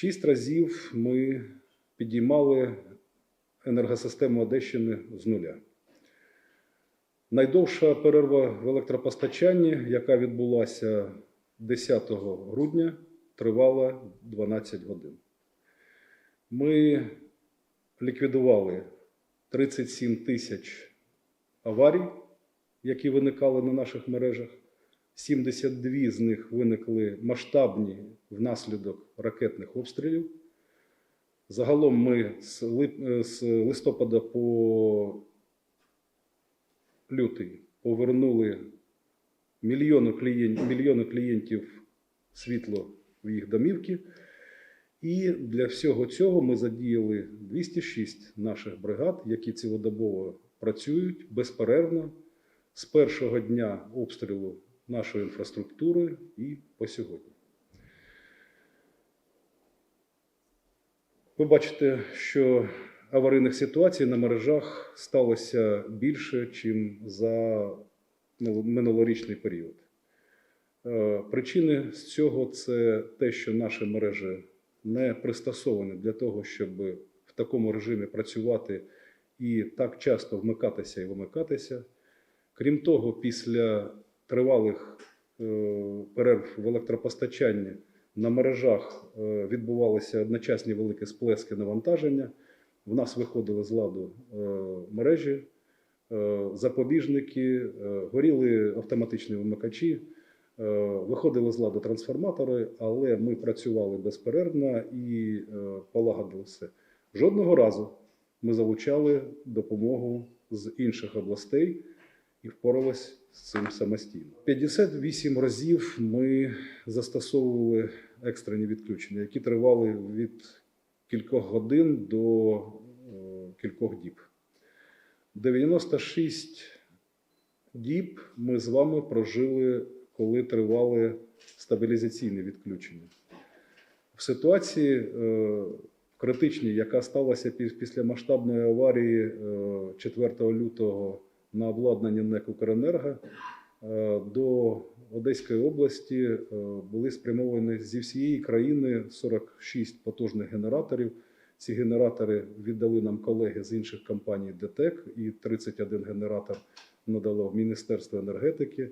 Шість разів ми підіймали енергосистему Одещини з нуля. Найдовша перерва в електропостачанні, яка відбулася 10 грудня, тривала 12 годин. Ми ліквідували 37 тисяч аварій, які виникали на наших мережах. 72 з них виникли масштабні внаслідок ракетних обстрілів. Загалом ми з з листопада по лютий повернули мільйону, клієнт, мільйону клієнтів світло в їх домівки. І для всього цього ми задіяли 206 наших бригад, які цілодобово працюють безперервно з першого дня обстрілу нашої інфраструктури і по сьогодні. Ви бачите, що аварійних ситуацій на мережах сталося більше, ніж за минулорічний період. Е, Причини з цього це те, що наші мережі не пристосовані для того, щоб в такому режимі працювати і так часто вмикатися і вимикатися. Крім того, після тривалих е, перерв в електропостачанні на мережах е, відбувалися одночасні великі сплески навантаження. В нас виходили з ладу е, мережі, запобіжники, горіли автоматичні вимикачі, виходили з ладу трансформатори, але ми працювали безперервно і полагодили все. Жодного разу ми залучали допомогу з інших областей і впоралися з цим самостійно. 58 разів ми застосовували екстрені відключення, які тривали від кількох годин до е, кількох діб. 96 діб ми з вами прожили, коли тривали стабілізаційні відключення. В ситуації е, критичній, яка сталася після масштабної аварії е, 4 лютого на обладнанні НЕК «Укренерго», е, до Одеської області е, були спрямовані зі всієї країни 46 потужних генераторів. Ці генератори віддали нам колеги з інших компаній ДТЕК і 31 генератор надало Міністерство енергетики.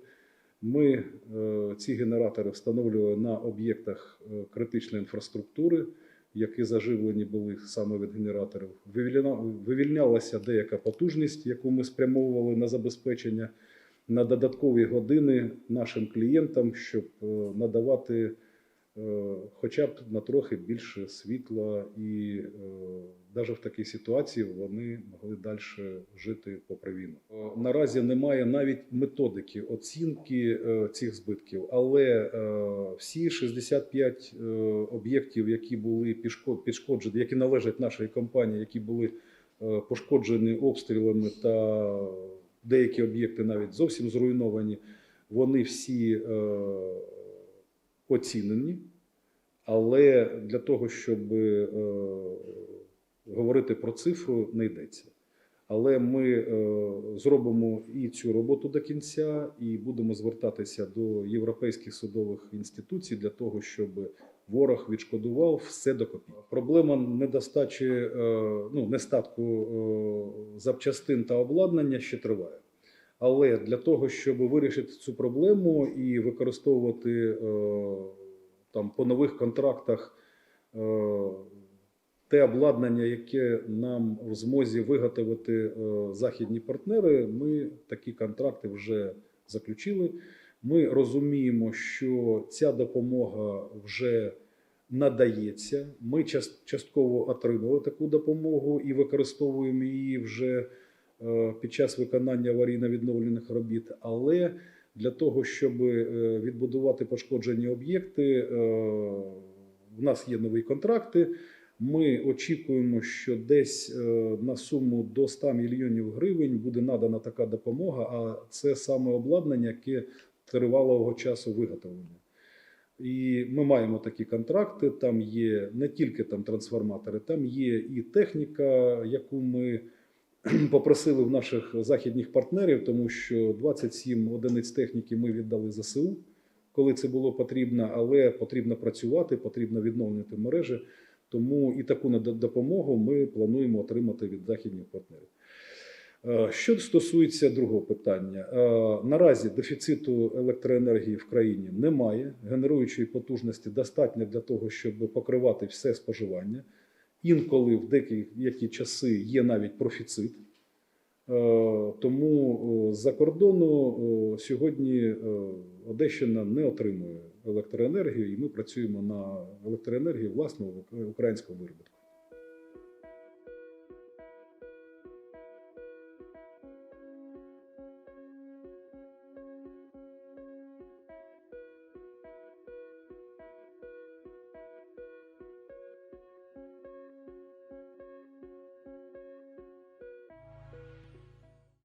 Ми е, ці генератори встановлювали на об'єктах критичної інфраструктури, які заживлені були саме від генераторів. Вивільнялася деяка потужність, яку ми спрямовували на забезпечення на додаткові години нашим клієнтам, щоб е, надавати е, хоча б на трохи більше світла, і навіть в такій ситуації вони могли далі жити попри війну. Наразі немає навіть методики оцінки е, цих збитків, але е, всі 65 е, об'єктів, які були пішко- пішкоджені, які належать нашій компанії, які були пошкоджені обстрілами та деякі об'єкти навіть зовсім зруйновані, вони всі оцінені. Але для того, щоб говорити про цифру, не йдеться. Але ми е, зробимо і цю роботу до кінця, і будемо звертатися до європейських судових інституцій для того, щоб ворог відшкодував все до копійки. Проблема недостачі е, ну, нестатку е, запчастин та обладнання ще триває. Але для того, щоб вирішити цю проблему і використовувати там по нових контрактах те обладнання, яке нам в змозі виготовити е, західні партнери, ми такі контракти вже заключили. Ми розуміємо, що ця допомога вже надається. Ми частково отримали таку допомогу і використовуємо її вже е, під час виконання аварійно-відновлених робіт. Але для того, щоб е, відбудувати пошкоджені об'єкти, в нас є нові контракти. Ми очікуємо, що десь е, на суму до 100 мільйонів гривень буде надана така допомога, а це саме обладнання, яке тривалого часу виготовлення. І ми маємо такі контракти. Там є не тільки там трансформатори, там є і техніка, яку ми попросили в наших західних партнерів, тому що 27 одиниць техніки ми віддали ЗСУ, коли це було потрібно, але потрібно працювати, потрібно відновлювати мережі. Тому і таку допомогу ми плануємо отримати від західних партнерів. Е, Що стосується другого питання, е, наразі дефіциту електроенергії в країні немає. Генеруючої потужності достатньо для того, щоб покривати все споживання. Інколи в деякі часи є навіть профіцит. Е, Тому е, з-за кордону е, сьогодні Одещина не отримує електроенергію, і ми працюємо на електроенергії власного українського виробітку.